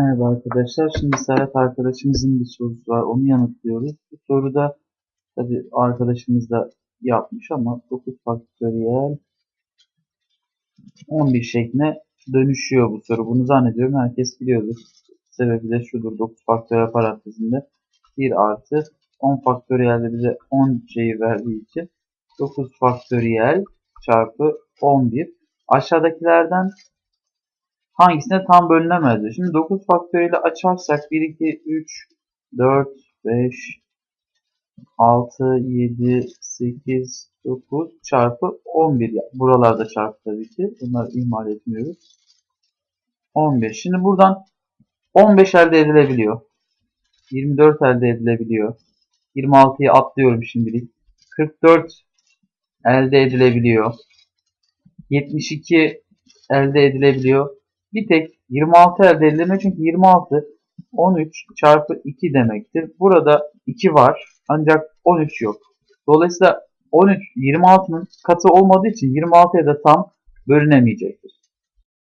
Merhaba arkadaşlar. Şimdi Serhat arkadaşımızın bir sorusu var. Onu yanıtlıyoruz. Bu soruda tabi arkadaşımız da yapmış ama 9 faktöriyel 11 şekline dönüşüyor bu soru. Bunu zannediyorum herkes biliyordur. Sebebi de şudur. 9 faktöriyel parantezinde 1 artı 10 faktöriyelde bize 10 şeyi verdiği için 9 faktöriyel çarpı 11. Aşağıdakilerden hangisine tam bölünemezdi? Şimdi 9 faktöriyeli açarsak 1, 2, 3, 4, 5, 6, 7, 8, 9 çarpı 11. Buralarda çarpı tabii ki. Bunları ihmal etmiyoruz. 15. Şimdi buradan 15 elde edilebiliyor. 24 elde edilebiliyor. 26'yı atlıyorum şimdilik. 44 elde edilebiliyor. 72 elde edilebiliyor. Bir tek 26 elde edilemiyor çünkü 26 13 çarpı 2 demektir. Burada 2 var ancak 13 yok. Dolayısıyla 13 26'nın katı olmadığı için 26'ya da tam bölünemeyecektir.